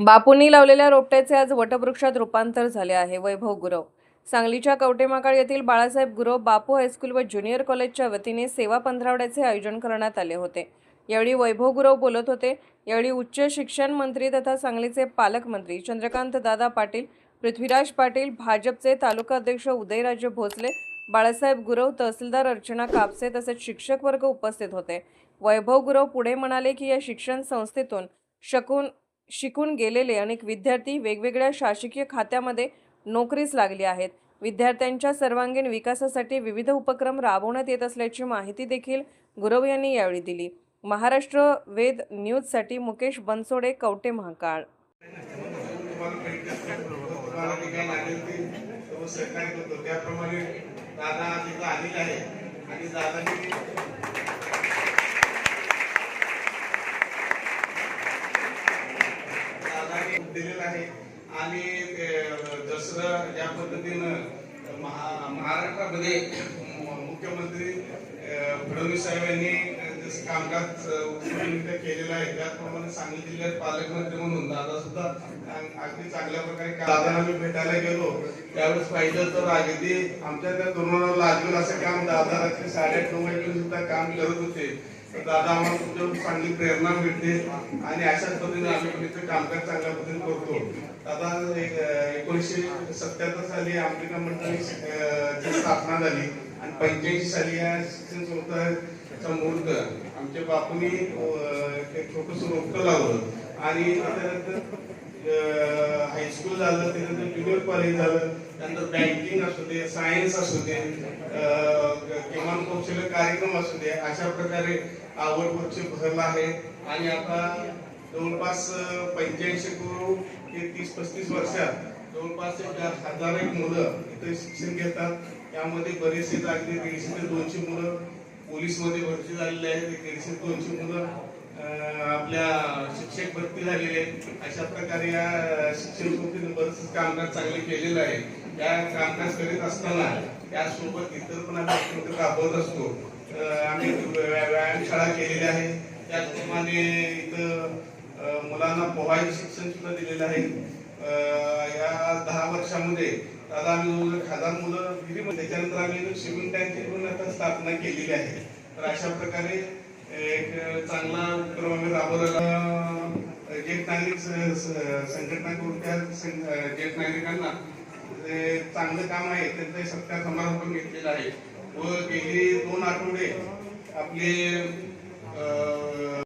बापूंनी लावलेल्या रोपट्याचे आज वटवृक्षात रूपांतर झाले आहे. वैभव गुरव. सांगलीच्या कवटेमाकाळ येथील बाळासाहेब गुरव बापू हायस्कूल व ज्युनियर कॉलेजच्या वतीने सेवा पंधरावड्याचे आयोजन करण्यात आले होते. यावेळी वैभव गुरव बोलत होते. यावेळी उच्च शिक्षण मंत्री तथा सांगलीचे पालकमंत्री चंद्रकांत दादा पाटील पृथ्वीराज पाटील भाजपचे तालुका अध्यक्ष उदयराजे भोसले बाळासाहेब गुरव तहसीलदार अर्चना कापसे तसेच शिक्षक वर्ग उपस्थित होते. वैभव गुरव पुढे म्हणाले की या शिक्षण संस्थेतून शकून शिकून गेलेले अनेक विद्यार्थी वेगवेगळ्या शासकीय खात्यामध्ये नोकरीस लागले आहेत. विद्यार्थ्यांच्या सर्वांगीण विकासासाठी विविध उपक्रम राबवण्यात येत असल्याची माहिती देखील गुरव यांनी यावेळी दिली. महाराष्ट्र वेद न्यूजसाठी मुकेश बनसोडे कवटे महाकाळ. त्याप्रमाणे दादा तिथं आलेले आहे आणि दादानी दादानी दिलेलं आहे. आणि दसरा ज्या पद्धतीनं महा महाराष्ट्रामध्ये मुख्यमंत्री फडणवीस साहेब यांनी जसं कामकाज अ, केलेलं आहे त्याचप्रमाणे सांगली जिल्ह्यात पालकमंत्री म्हणून दादा सुद्धा अगदी चांगल्या प्रकारे काम- आम्ही भेटायला गेलो. त्यावेळेस पाहिजे तर अगदी आमच्या त्या तरुणाला लागेल असं काम दादा रात्री साडेआठ नऊ वाजून सुद्धा काम करत होते. तर दादा आम्हाला तुमच्याकडून चांगली प्रेरणा मिळते आणि अशाच पद्धतीने आम्ही पण इथे कामकाज चांगल्या पद्धतीने करतो. दादा एकोणीसशे सत्त्याहत्तर साली अमेरिका मंडळी स्थापना झाली आणि पंच्याऐंशी साली या शिक्षण संस्थाचा मुहूर्त आमच्या बापूनी एक छोटस रोपटं लावलं. आणि त्यानंतर हायस्कूल झालं त्यानंतर ज्युनियर कॉलेज झालं त्यानंतर बँकिंग असू दे सायन्स असू दे किमान कौशल्य कार्यक्रम असू दे अशा प्रकारे आवड पक्ष भरला आहे. आणि आता जवळपास पंच्याऐंशी करो ते तीस पस्तीस वर्षात जवळपास एक हजार एक मुलं इथं शिक्षण घेतात. त्यामध्ये बरेचसे अगदी दीडशे ते दोनशे मुलं पोलीसमध्ये भरती झालेले आहेत. दीडशे दोनशे मुलं आपल्या शिक्षक भरती झालेले अशा प्रकारे या शिक्षण संस्थेने बरंच कामकाज चांगले केलेलं आहे या कामकाज करीत असताना त्यासोबत इतर पण आम्ही राबवत असतो. आम्ही व्या- व्यायामशाळा केलेल्या आहे. त्याचप्रमाणे इथं मुलांना पोहायचं शिक्षण सुद्धा दिलेलं आहे. या दहा वर्षामध्ये दादा आम्ही जवळजवळ हजार मुलं त्याच्यानंतर आम्ही स्विमिंग टँकची पण आता स्थापना केलेली आहे. तर अशा प्रकारे एक चांगला उपक्रम राबवलेला ज्येष्ठ नागरिक संघटना कोणत्या त्या ज्येष्ठ नागरिकांना चांगलं काम आहे त्यांचा सत्कार समारंभ पण घेतलेला आहे. व गेली दोन आठवडे आपले